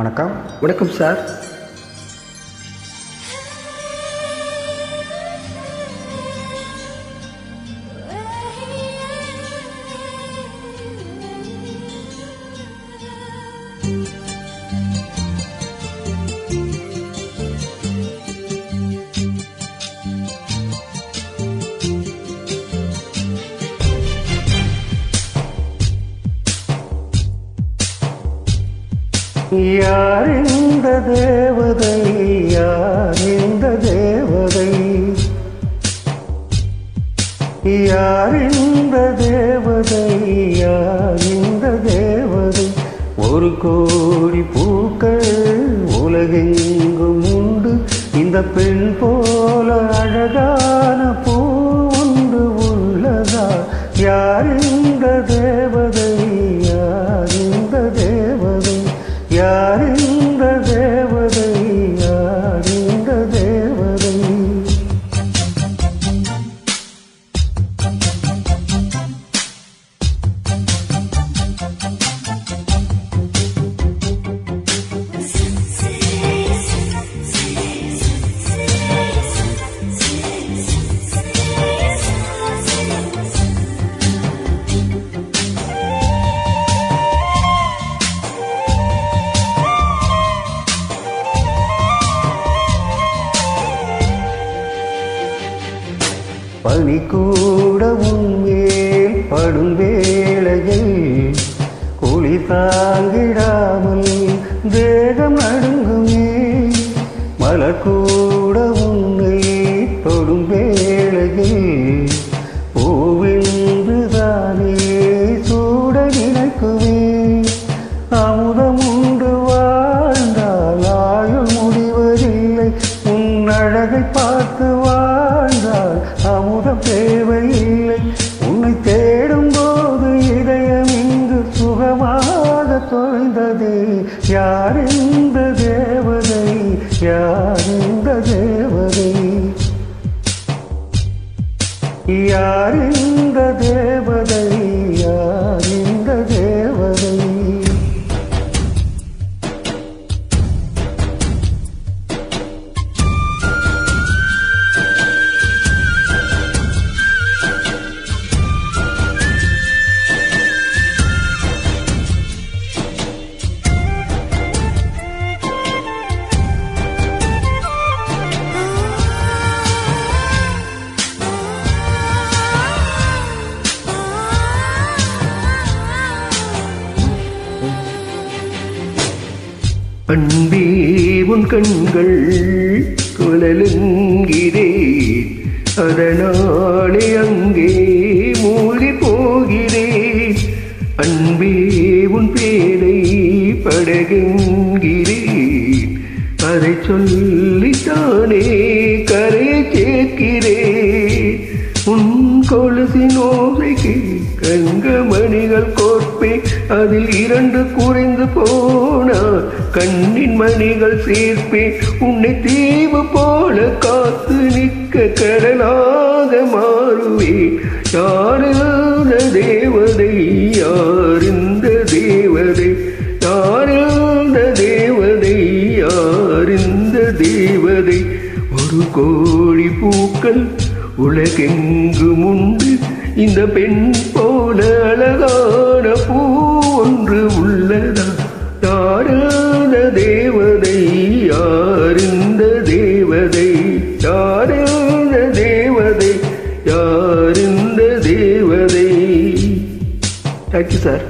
வணக்கம். வணக்கம் சார். யார் இந்த தேவதை? யார் இந்த தேவதை? யார் இந்த தேவதை? யார் இந்த தேவதை? ஒரு கோடி பூக்கள் உலகெங்கும் உண்டு. இந்த பெண் போல அழகான பூ ஒன்று உள்ளதா? யார் இந்த தேவதை? யார் இந்த தேவதை பனி கூடவும் மேல் படும் வேளையில் குளி தாங்கிடாமல் தேகம் நடுங்குமே. மலர் கூட உன்னை தொடும் வேளையில் பூவென்று தானே சூட நினைக்குமே. அமுதம் தேவதை யார் இந்த தேவதை? யார் இந்த தேவதை? யார் இந்த தேவதை? யார் அன்பே உன் கண்கள் குழலுங்கிறே அதனாலே அங்கே மூழ்கி போகிறேன் அன்பே உன் பேரை படகுங்கிறேன் அதை சொல்லித்தானே கரையை சேர்க்கிறேன் உன் கொலுசின் ஓசைக்கு கங்கமணிகள் கோர்ப்பே அதில் இரண்டு குறைந்து போனா கண்ணின் மணிகள் சேர்ப்பே. உன்னை தீவு போல காத்து நிற்க கடலாக மாறுவே. யாரிந்த தேவதை யாரிந்த தேவதை? யாரிந்த தேவதை யாரிந்த தேவதை? ஒரு கோழி பூக்கள் உலகெங்கும் உண்டு. இந்த பெண் போல அழகான பூ ஒன்று உள்ளதா? யாரான தேவதை யாரிந்த தேவதை? யாரான தேவதை யாரிந்த தேவதை? Thank you sir